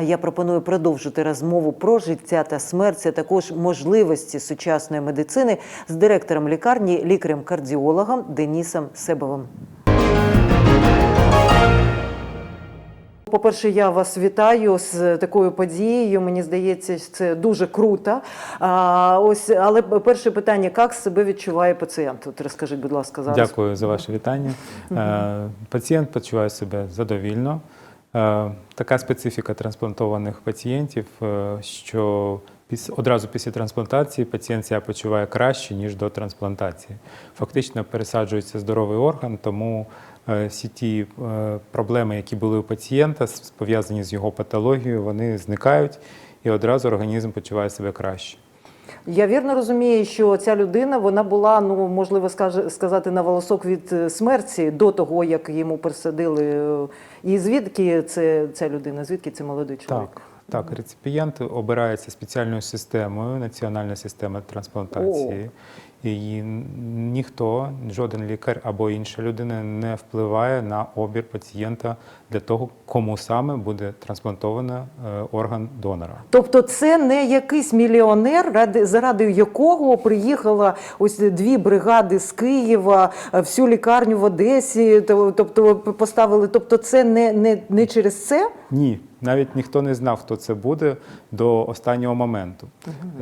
А я пропоную продовжити розмову про життя та смерть, а також можливості сучасної медицини з директором лікарні, лікарем-кардіологом Денісом Себовим. По-перше, я вас вітаю з такою подією. Мені здається, це дуже круто. А, ось, але перше питання: як себе відчуває пацієнт? От розкажіть, будь ласка, зараз. Дякую за ваше вітання. Е, Пацієнт почуває себе задовільно. Е, Така специфіка трансплантованих пацієнтів, е, що одразу після трансплантації пацієнт себе почуває краще, ніж до трансплантації. Фактично пересаджується здоровий орган, тому е, всі ті проблеми, які були у пацієнта, пов'язані з його патологією, вони зникають і одразу організм почуває себе краще. Я вірно розумію, що ця людина вона була, ну можливо, скаже- сказати на волосок від е, смерті до того, як йому присадили. е, І звідки це ця людина? Звідки це молодий чоловік? Так, так, реципієнт обирається спеціальною системою, національна система трансплантації. І ніхто, жоден лікар або інша людина не впливає на обір пацієнта для того, кому саме буде трансплантовано е, орган донора. Тобто, це не якийсь мільйонер, ради заради якого приїхала ось дві бригади з Києва, всю лікарню в Одесі. Тобто поставили. Тобто, це не, не, не через це. Ні, навіть ніхто не знав, хто це буде до останнього моменту.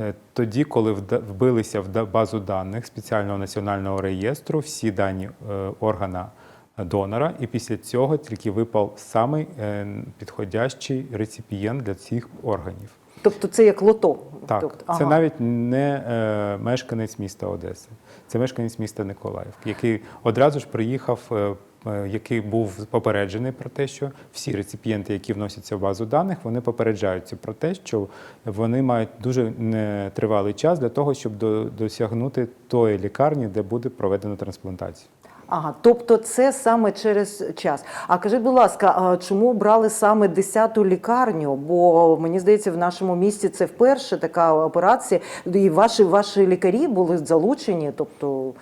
Е, Тоді, коли вбилися в базу даних спеціального національного реєстру, всі дані е, органа донора, і після цього тільки випав самий е, підходящий реципієнт для цих органів. Тобто, це як лото. Так, тобто, це навіть не е, мешканець міста Одеси, це мешканець міста Николаївки, який одразу ж приїхав, е, е, який був попереджений про те, що всі реципієнти, які вносяться в базу даних, вони попереджаються про те, що вони мають дуже тривалий час для того, щоб досягнути тої лікарні, де буде проведено трансплантацію. Ага, тобто це саме через час. А кажіть, будь ласка, чому брали саме 10-ту лікарню? Бо мені здається, в нашому місті це вперше така операція, і ваші ваші лікарі були залучені. Тобто,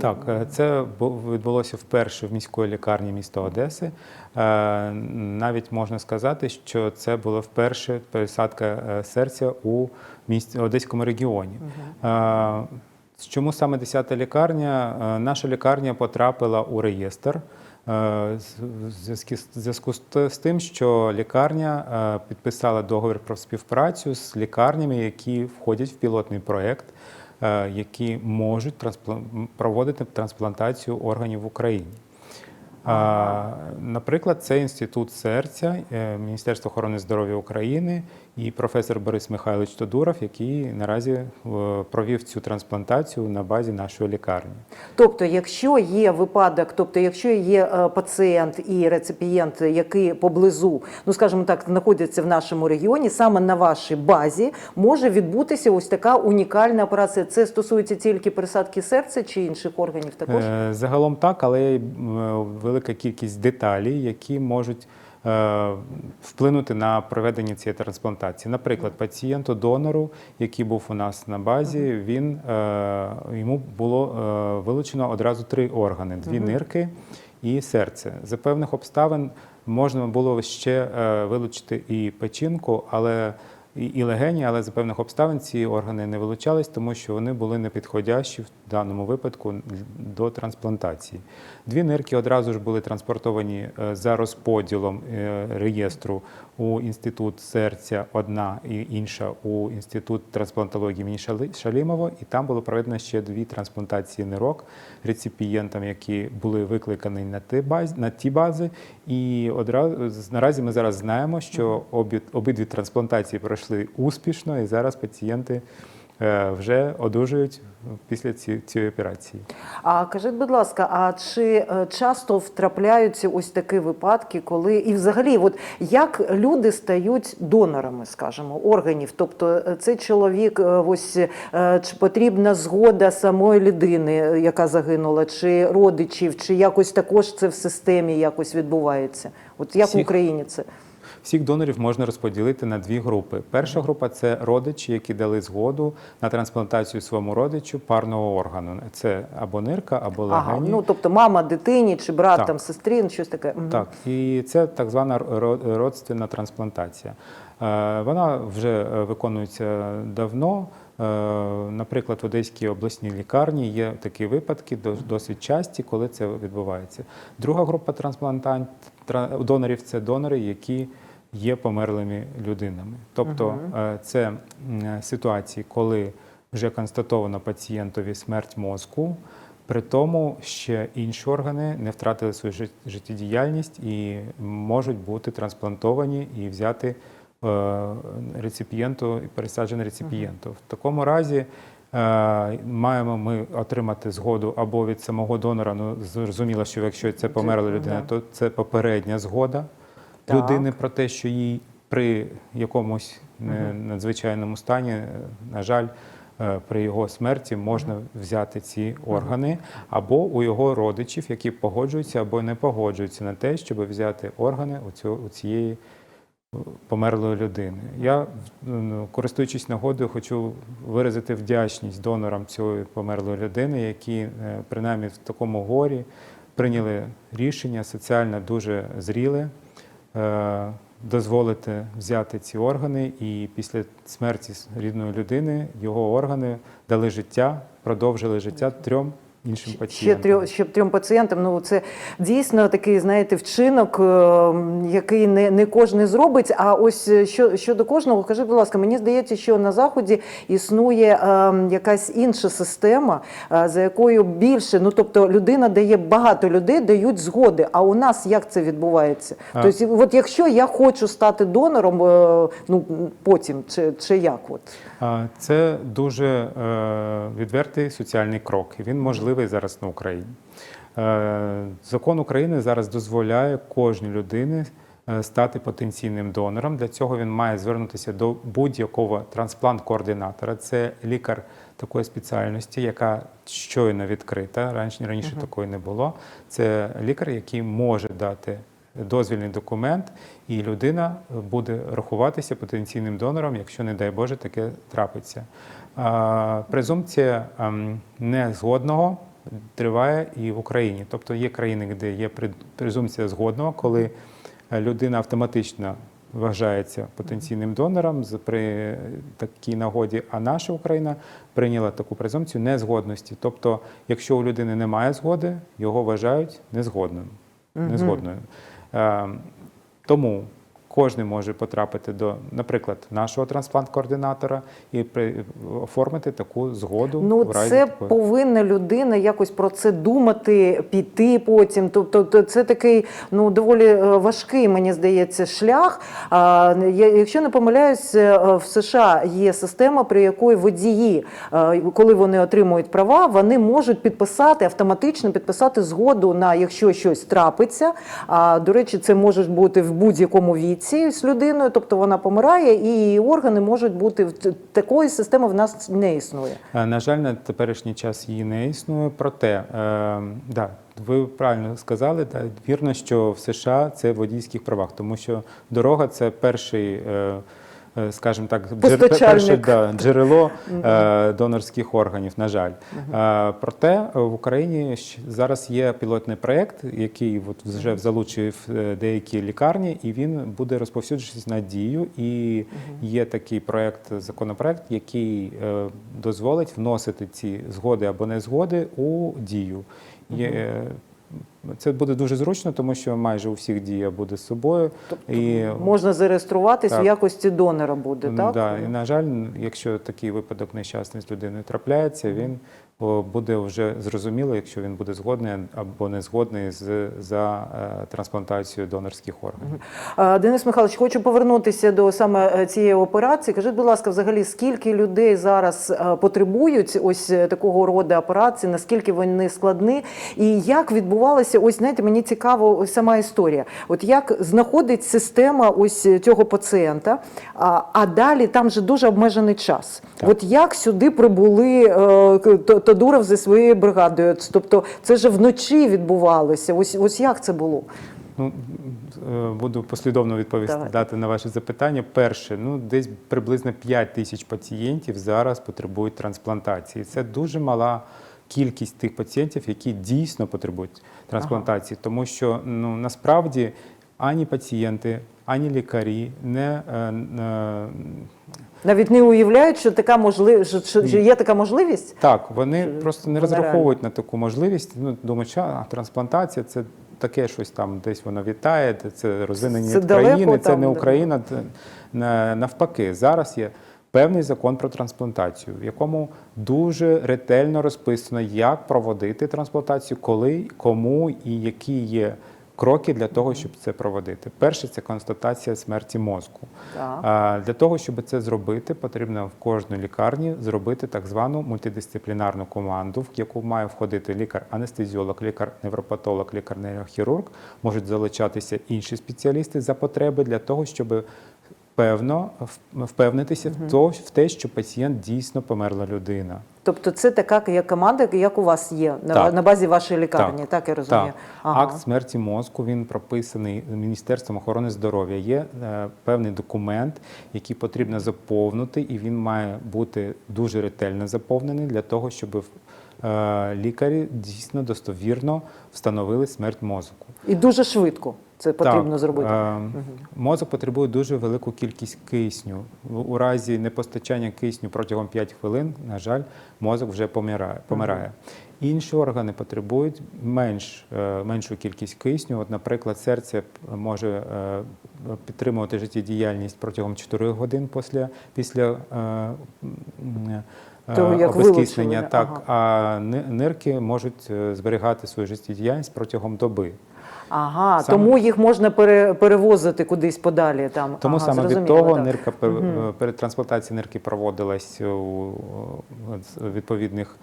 Так, е, це відбулося вперше в міської лікарні міста Одеси. Е, Навіть можна сказати, що це була вперше пересадка е, серця у місті Одеському регіоні. Чому саме 10-та лікарня? Наша лікарня потрапила у реєстр. в зв'язку з- тим, що лікарня підписала договір про співпрацю з лікарнями, які входять в пілотний проєкт, які можуть проводити трансплантацію органів в Україні. Наприклад, це інститут серця, Міністерства Міністерство охорони здоров'я України і професор Борис Михайлович Тодуров, який наразі е, провів цю трансплантацію на базі нашої лікарні. тобто, якщо є випадок, тобто, якщо є е, пацієнт і реципієнт, який поблизу, ну скажімо так, знаходяться в нашому регіоні, саме на вашій базі може відбутися ось така унікальна операція. Це стосується тільки пересадки серця чи інших органів також. Е, Загалом так, але велика кількість деталей, які можуть вплинути на проведення цієї трансплантації. Наприклад, пацієнту донору, який був у нас на базі, він е, йому було е, вилучено одразу три органи: дві нирки і серце. За певних обставин можна було ще е, вилучити і печінку, але і, легені, але за певних обставин ці органи не вилучались, тому що вони були непідходящі в даному випадку до трансплантації. Дві нирки одразу ж були транспортовані е, за розподілом е, реєстру у інститут серця, одна і інша у інститут трансплантології імені Шалімова, і там було проведено ще дві трансплантації нирок реципієнтам, які були викликані на ті бази, на ті бази. І одразу наразі ми зараз знаємо, що обидві трансплантації пройшли успішно, і зараз пацієнти вже одужують після цієї операції. А кажіть, будь ласка, а чи е, часто втрапляються ось такі випадки, коли і взагалі, от як люди стають донорами, скажімо, органів? Тобто е, цей чоловік, е, ось е, чи потрібна згода самої людини, е, яка загинула, чи родичів, чи якось також це в системі якось відбувається? От як в Україні це? Всіх донорів можна розподілити на дві групи. Перша група це родичі, які дали згоду на трансплантацію своєму родичу парного органу. Це або нирка, або легені. Ага, ну тобто мама дитині, чи брат Так. там сестрі, щось таке. Так, і це так звана ро- родственна трансплантація. Е, Вона вже виконується давно. Е, Наприклад, в Одеській обласній лікарні є такі випадки, дос- досить часті, коли це відбувається. Друга група трансплантант тра- донорів це донори, які є померлими людинами. Тобто е, це ситуації, коли вже констатовано пацієнтові смерть мозку, при тому ще інші органи не втратили свою життєдіяльність і можуть бути трансплантовані і взяти е, реципієнту і пересаджений реципієнту. В такому разі е, маємо ми отримати згоду або від самого донора. Ну зрозуміло, що якщо це померла людина, то це попередня згода Так. людини про те, що їй при якомусь е, надзвичайному стані, е, на жаль, е, при його смерті можна взяти ці органи, або у його родичів, які погоджуються або не погоджуються на те, щоб взяти органи у, цього, у цієї померлої людини. Я, ну, користуючись нагодою, хочу виразити вдячність донорам цієї померлої людини, які принаймні в такому горі прийняли рішення соціально дуже зріле. Е, Дозволити взяти ці органи, і після смерті рідної людини його органи дали життя, продовжили життя трьом іншим Ще пацієнтам. трьом, ще трьом пацієнтам. Ну це дійсно такий, знаєте, вчинок, е, який не, не кожен зробить. А ось е, що щодо кожного, кажи, будь ласка, мені здається, що на заході існує е, якась інша система, е, за якою більше, ну тобто людина дає багато людей, дають згоди. А у нас як це відбувається? А. Тобто, от якщо я хочу стати донором, е, ну потім чи, чи як от? Це дуже е, відвертий соціальний крок. Він можливий зараз на Україні. Е, Закон України зараз дозволяє кожній людині е, стати потенційним донором. Для цього він має звернутися до будь-якого трансплант-координатора. Це лікар такої спеціальності, яка щойно відкрита. Раніше раніше такої не було. Це лікар, який може дати дозвільний документ, і людина буде рахуватися потенційним донором, якщо, не дай Боже, таке трапиться. Презумпція ем, незгодного триває і в Україні. Тобто є країни, де є презумпція згодного, коли е, людина автоматично вважається потенційним донором при такій нагоді, а наша Україна прийняла таку презумпцію незгодності. Тобто, якщо у людини немає згоди, його вважають незгодним. незгодною. Е, Тому кожен може потрапити до, наприклад, нашого трансплант-координатора і оформити таку згоду Ну, в разі це такої. повинна людина якось про це думати, піти потім. Тобто, це такий ну доволі е, важкий, мені здається, шлях. А я- якщо не помиляюсь, е, в США є система, при якої водії, е, коли вони отримують права, вони можуть підписати автоматично підписати згоду на якщо щось трапиться. А до речі, це може бути в будь-якому віці з людиною, тобто вона помирає, і її органи можуть бути в такої системи в нас не існує. Е, На жаль, на теперішній час її не існує. Проте, е, да, ви правильно сказали, та вірно, що в США це в водійських правах, тому що дорога це перший. Е, Скажімо так, джер- перше да, джерело е, донорських органів, на жаль. Е, проте е, в Україні зараз є пілотний проєкт, який от вже залучив е, деякі лікарні, і він буде розповсюджуватися на дію. І є такий проєкт, законопроект, який е, дозволить вносити ці згоди або незгоди у дію. Є, е, це буде дуже зручно, тому що майже у всіх дія буде з собою. і, Можна зареєструватись в якості донора буде, так? так? Да, і на жаль, якщо такий випадок нещасний з людиною трапляється, він буде вже зрозуміло, якщо він буде згодний або не згодний з за е, трансплантацією донорських органів. Денис Михайлович, хочу повернутися до саме е, цієї операції. Кажіть, будь ласка, взагалі, скільки людей зараз е, потребують ось е, такого роду операції, наскільки вони складні, і як відбувалося, ось знаєте, мені цікаво ось сама історія. От як знаходить система ось цього пацієнта, а, а далі там же дуже обмежений час. Так. От як сюди прибули е, к- Т- Тодуров зі своєю бригадою? Тобто це ж вночі відбувалося. Ось ось як це було? Ну, е, буду послідовно відповісти Давай. дати на ваше запитання. Перше, ну десь приблизно 5 тисяч пацієнтів зараз потребують трансплантації. Це дуже мала кількість тих пацієнтів, які дійсно потребують трансплантації, тому що ну насправді. ані пацієнти, ані лікарі не, е, е, Навіть не уявляють, що така можливість, що, що, є така можливість. Так, вони Що просто не розраховують на таку можливість. Ну, думають, що а, трансплантація це таке щось там, десь воно вітає, це розвинені Це далеко країни, це там, не. Україна. Це, на- навпаки, зараз є певний закон про трансплантацію, в якому дуже ретельно розписано, як проводити трансплантацію, коли, кому і які є. Кроки для того, щоб це проводити. Перше це констатація смерті мозку. Так. Для того, щоб це зробити, потрібно в кожній лікарні зробити так звану мультидисциплінарну команду, в яку має входити лікар-анестезіолог, лікар-невропатолог, лікар-нейрохірург. Можуть залучатися інші спеціалісти за потреби для того, щоб певно впевнитися в, то, в те, що пацієнт дійсно померла людина. Тобто це така як команда, як у вас є на, Так. на базі вашої лікарні, так, я розумію. Так. Ага. Акт смерті мозку він прописаний Міністерством охорони здоров'я. Є е, певний документ, який потрібно заповнити, і він має бути дуже ретельно заповнений для того, щоб лікарі дійсно достовірно встановили смерть мозку. І дуже швидко це потрібно Так, зробити. е, Мозок потребує дуже велику кількість кисню. У разі непостачання кисню протягом 5 хвилин, на жаль, мозок вже помирає. помирає. Інші органи потребують менш, е, меншу кількість кисню. От, наприклад, серце може е, підтримувати життєдіяльність протягом 4 годин після, після е, м, як обезкиснення. вилучили, Так, а ни- нирки можуть е, зберігати свою життєдіяльність протягом доби. Ага, саме- тому їх можна пере, перевозити кудись подалі. Там. Тому ага, саме від того так. нирка пер- е, перед трансплантацією нирки проводилась у відповідних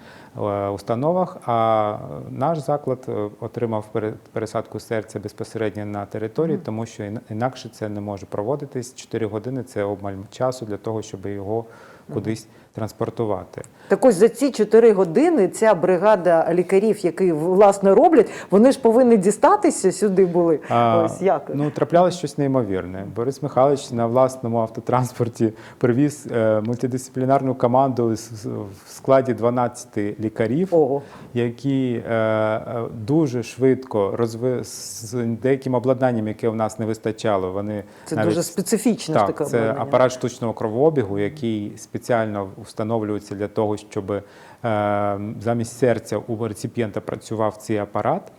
установах. А наш заклад отримав пере- пересадку серця безпосередньо на території, тому що ін- інакше це не може проводитись. 4 години це обмаль часу для того, щоб його кудись транспортувати. Так ось за ці 4 години ця бригада лікарів, які власне роблять, вони ж повинні дістатися сюди були. А, ось як? Ну, траплялось щось неймовірне. Борис Михайлович на власному автотранспорті привіз е, мультидисциплінарну команду з- в складі 12 лікарів, Ого. які е, е, дуже швидко розви... з деяким обладнанням, яке в нас не вистачало. Вони Це навіть дуже специфічне ж так, таке це обладнання. апарат штучного кровообігу, який спеціально встановлюється для того, щоб е, замість серця у реципієнта працював цей апарат.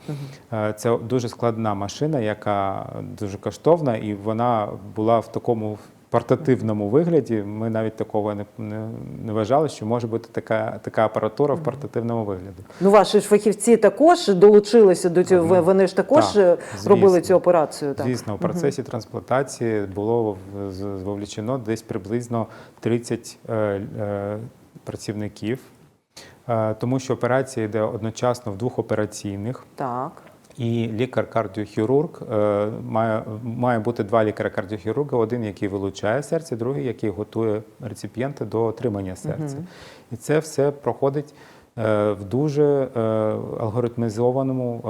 Е, це дуже складна машина, яка дуже коштовна, і вона була в такому портативному вигляді. Ми навіть такого не, не, не вважали, що може бути така, така апаратура в портативному вигляді. Ну, ваші ж фахівці також долучилися до цього. Ви- Вони ж також Так, е, робили звісно. цю операцію. Так. Звісно, у процесі трансплантації було в- вовлічено десь приблизно 30 е, е, працівників, е, тому що операція йде одночасно в двох операційних. так. І лікар-кардіохірург е, має, має бути два лікаря-кардіохірурга: один, який вилучає серце, другий, який готує реципієнта до отримання серця. І це все проходить е, в дуже е, алгоритмізованому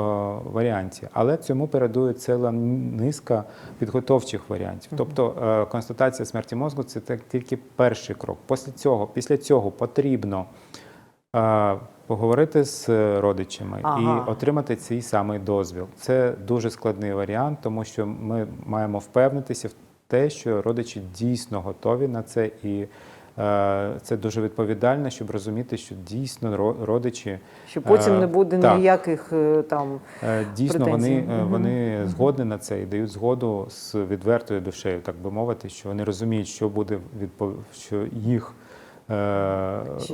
варіанті. Але цьому передує ціла низка підготовчих варіантів. Тобто констатація смерті мозку це тільки перший крок. Після цього, після цього потрібно. Е, Поговорити з родичами Ага. і отримати цей самий дозвіл. Це дуже складний варіант, тому що ми маємо впевнитися в те, що родичі дійсно готові на це, і е, це дуже відповідально, щоб розуміти, що дійсно ро- родичі Щоб потім е, не буде так, ніяких е, там. е, Дійсно, вони, претензій. е, Мгм. вони згодні на це і дають згоду з відвертою душею, так би мовити, що вони розуміють, що буде відпов... що їх е,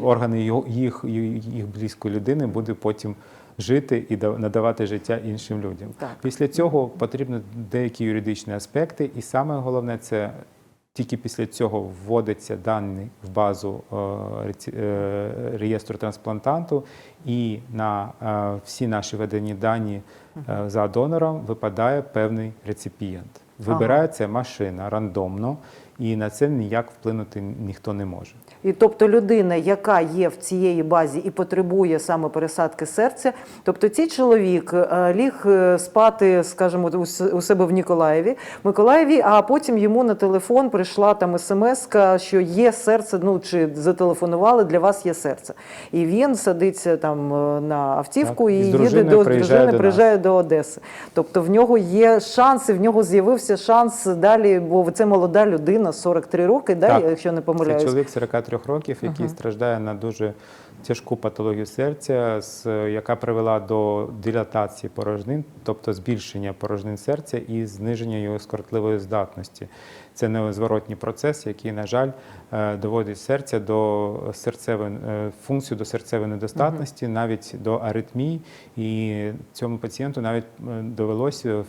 органи його- їх, їх близької людини буде потім жити і да- надавати життя іншим людям. Так. Після цього потрібні деякі юридичні аспекти, і саме головне це. Тільки після цього вводиться дані в базу е, е, реєстру трансплантанту, і на е, всі наші ведені дані е, за донором випадає певний реципієнт. Вибирається машина рандомно, і на це ніяк вплинути ніхто не може. І тобто людина, яка є в цієї базі і потребує саме пересадки серця, тобто цей чоловік е, ліг е, спати, скажімо, у себе в Ніколаєві, Миколаєві, а потім йому на телефон прийшла там смс, що є серце, ну чи зателефонували, для вас є серце. І він садиться там е, на автівку Так, і і їде до дружини, до приїжджає до Одеси. Тобто в нього є шанси, в нього з'явився шанс далі, бо це молода людина, 43 роки, да, Так. якщо не Це чоловік 43 років, який страждає на дуже тяжку патологію серця, яка привела до дилатації порожнин, тобто збільшення порожнин серця і зниження його скоротливої здатності. Це незворотній процес, який, на жаль, е, доводить серця до серцевої е, функцію до серцевої недостатності, навіть до аритмій. І цьому пацієнту навіть довелося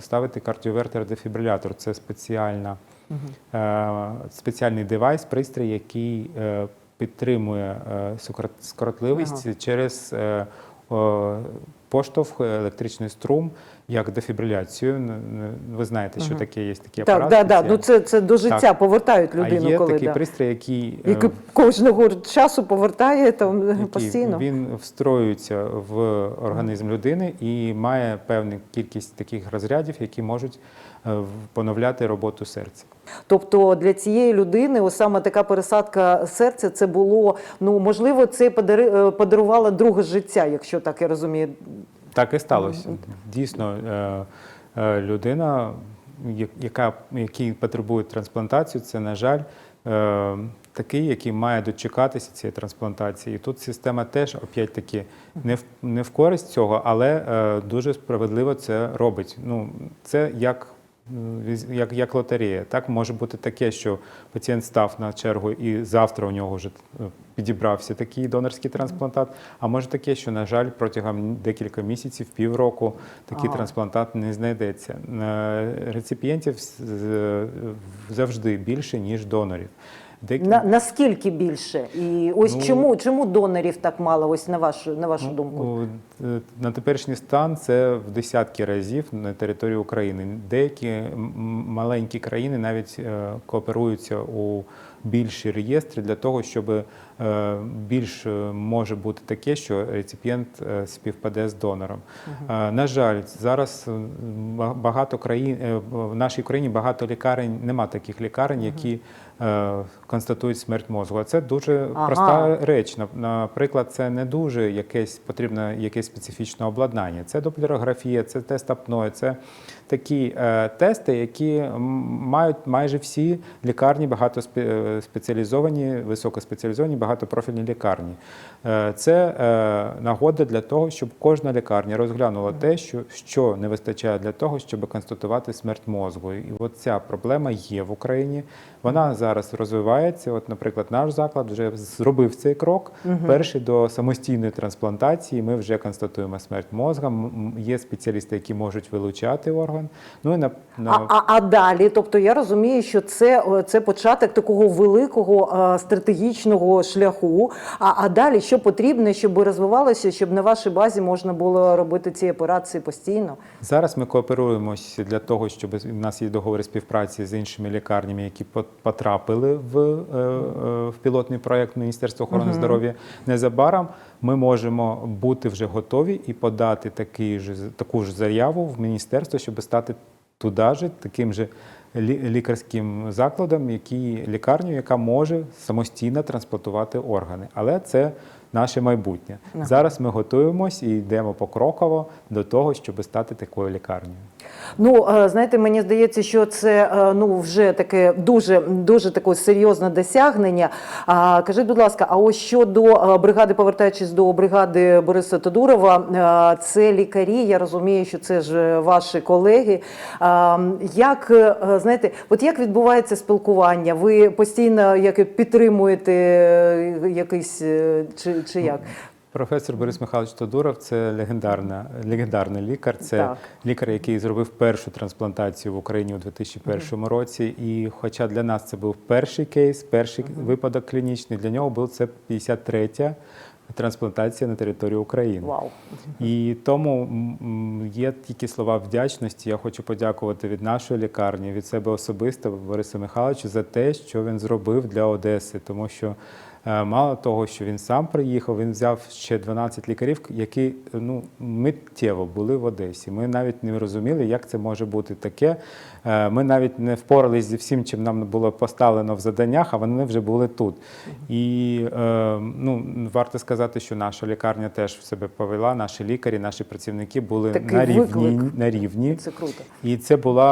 ставити кардіовертер-дефібрилятор. Це спеціальна е, спеціальний девайс, пристрій, який е, підтримує скоротливість ага. через е, поштовх, електричний струм, як дефібриляцію. Ви знаєте, що таке є такий Так, апарат. да, да. Ну це, це до життя Так. повертають людину, а є коли такий да. пристрій, який, е, який кожного часу повертає там який постійно. він встроюється в організм людини і має певну кількість таких розрядів, які можуть е, поновляти роботу серця. Тобто для цієї людини, ось саме така пересадка серця, це було ну можливо, це е, подарувало друге життя, якщо так я розумію. Так і сталося. Дійсно, е, е, людина, яка, який потребує трансплантацію, це, на жаль, е, такий, який має дочекатися цієї трансплантації. І тут система теж, опять-таки, не в, не в користь цього, але дуже справедливо це робить. Ну, це як. Як, як лотерея. Так може бути таке, що пацієнт став на чергу і завтра у нього вже е, підібрався такий донорський трансплантат. А може таке, що, на жаль, протягом декілька місяців, півроку такий Ага. трансплантат не знайдеться. Реципієнтів завжди більше, ніж донорів. Дек- На, наскільки більше? І ось Ну, чому, чому донорів так мало, ось на вашу, на вашу Ну, думку? Е, На теперішній стан це в десятки разів на території України. Деякі маленькі країни навіть е, кооперуються у більші реєстри для того, щоб е, більш може бути таке, що реципієнт співпаде з донором. Е, На жаль, зараз багато країн в нашій країні багато лікарень, нема таких лікарень, які констатують смерть мозку. А це дуже Ага. проста реч. Наприклад, це не дуже якесь потрібно якесь специфічне обладнання. Це доплерографія, це тест апної, це такі е, тести, які мають майже всі лікарні багатоспеціалізовані, високоспеціалізовані, багатопрофільні лікарні. Е, це е, нагода для того, щоб кожна лікарня розглянула те, що, що не вистачає для того, щоб констатувати смерть мозку. І от ця проблема є в Україні. Вона зараз розвивається. От, наприклад, наш заклад вже зробив цей крок. Перший до самостійної трансплантації. Ми вже констатуємо смерть мозга. Є спеціалісти, які можуть вилучати орган. Ну і на, на... А, а, а далі, тобто я розумію, що це, це початок такого великого е, стратегічного шляху. А, а далі що потрібно, щоб розвивалося, щоб на вашій базі можна було робити ці операції постійно? Зараз ми кооперуємося для того, щоб у нас є договори співпраці з іншими лікарнями, які по- потрапили в, е, е, в пілотний проект Міністерства охорони здоров'я. Незабаром ми можемо бути вже готові і подати такий же, таку ж заяву в міністерство, щоб стати туди же таким же лі- лікарським закладом, який лікарню, яка може самостійно трансплантувати органи. Але це наше майбутнє. Зараз ми готуємось і йдемо покроково до того, щоб стати такою лікарнею. Ну, е, знаєте, мені здається, що це е, ну вже таке дуже дуже таке серйозне досягнення. А кажіть, будь ласка, а ось щодо е, бригади, повертаючись до бригади Бориса Тодурова, це лікарі. Я розумію, що це ж ваші колеги. Як знаєте, от як відбувається спілкування? Ви постійно як підтримуєте якийсь чи, чи як? Професор Борис Михайлович Тодуров це легендарна, легендарний лікар. Це Так. лікар, який зробив першу трансплантацію в Україні у 2001 році. І хоча для нас це був перший кейс, перший випадок клінічний, для нього був це 53-я трансплантація на території України. Вау. І тому є тільки слова вдячності. Я хочу подякувати від нашої лікарні, від себе особисто Борису Михайловичу за те, що він зробив для Одеси, тому що. Е, Мало того, що він сам приїхав, він взяв ще 12 лікарів, які ну миттєво були в Одесі. Ми навіть не розуміли, як це може бути таке. Е, Ми навіть не впоралися зі всім, чим нам було поставлено в заданнях, а вони вже були тут. І е, ну, варто сказати, що наша лікарня теж себе повела, наші лікарі, наші працівники були Такий на рівні, виклик. на рівні. Це круто. І це була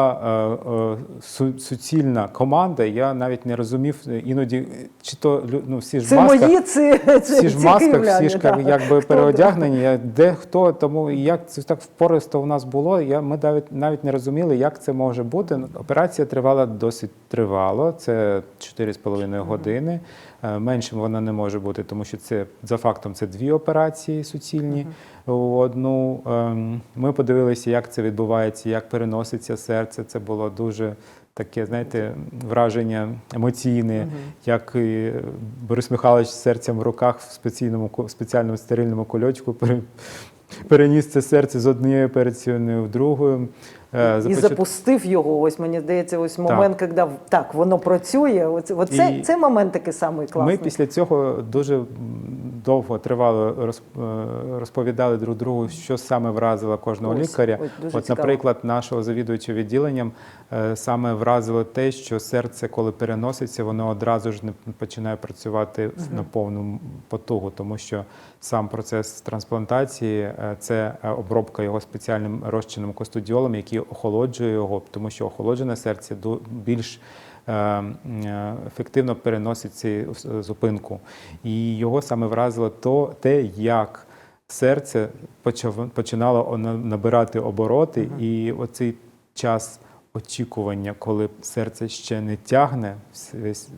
суцільна команда. Я навіть не розумів іноді, чи то ну, всі ж в Це масках, мої, це, це всі ж в масках, всі ж да. якби Хто переодягнені. Я- Де хто, тому як це так впористо у нас було. Я, ми навіть, навіть не розуміли, як це може бути. Операція тривала досить тривало, це 4,5 години. Е, Меншим вона не може бути, тому що це за фактом це дві операції суцільні. У Одну ем, ми подивилися, як це відбувається, як переноситься серце. Це було дуже таке, знаєте, враження емоційне, як і Борис Михайлович з серцем в руках в спеціальному спеціальному стерильному кольочку пере- переніс це серце з однієї операційної в другу. Е, І запустив його. Ось мені здається, ось момент, коли так воно працює. Оце, оце І це момент такий самий класний. Ми після цього дуже довго тривало е, розповідали друг другу, що саме вразило кожного Ось, лікаря. ось От, цікаво. наприклад, нашого завідувача відділенням е, саме вразило те, що серце, коли переноситься, воно одразу ж не починає працювати на повну потугу, тому що сам процес трансплантації це обробка його спеціальним розчином костодіолом, який охолоджує його, тому що охолоджене серце більш е, е, ефективно переносить цю зупинку. І його саме вразило то, те, як серце починало набирати обороти, і оцей час очікування, коли серце ще не тягне весь,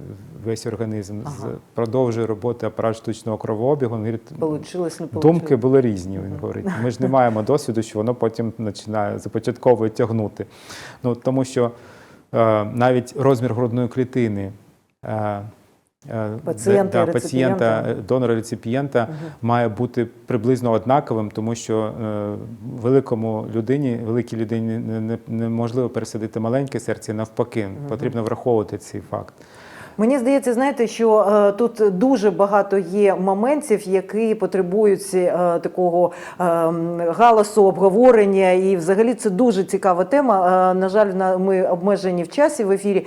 весь організм, Ага. продовжує роботи апарат штучного кровообігу. Він говорить, Получилось, не получилось. Думки були різні. Він говорить. Ми ж не маємо досвіду, що воно потім починає започатково тягнути. Ну тому що е, навіть розмір грудної клітини. Пацієнта да, пацієнта, донора реципієнта має бути приблизно однаковим, тому що е, великому людині, великій людині не- не- неможливо пересадити маленьке серце, навпаки, потрібно враховувати цей факт. Мені здається, знаєте, що е, тут дуже багато є моментів, які потребують е, такого е, галасу, обговорення. І взагалі це дуже цікава тема. Е, на жаль, на- ми обмежені в часі в ефірі.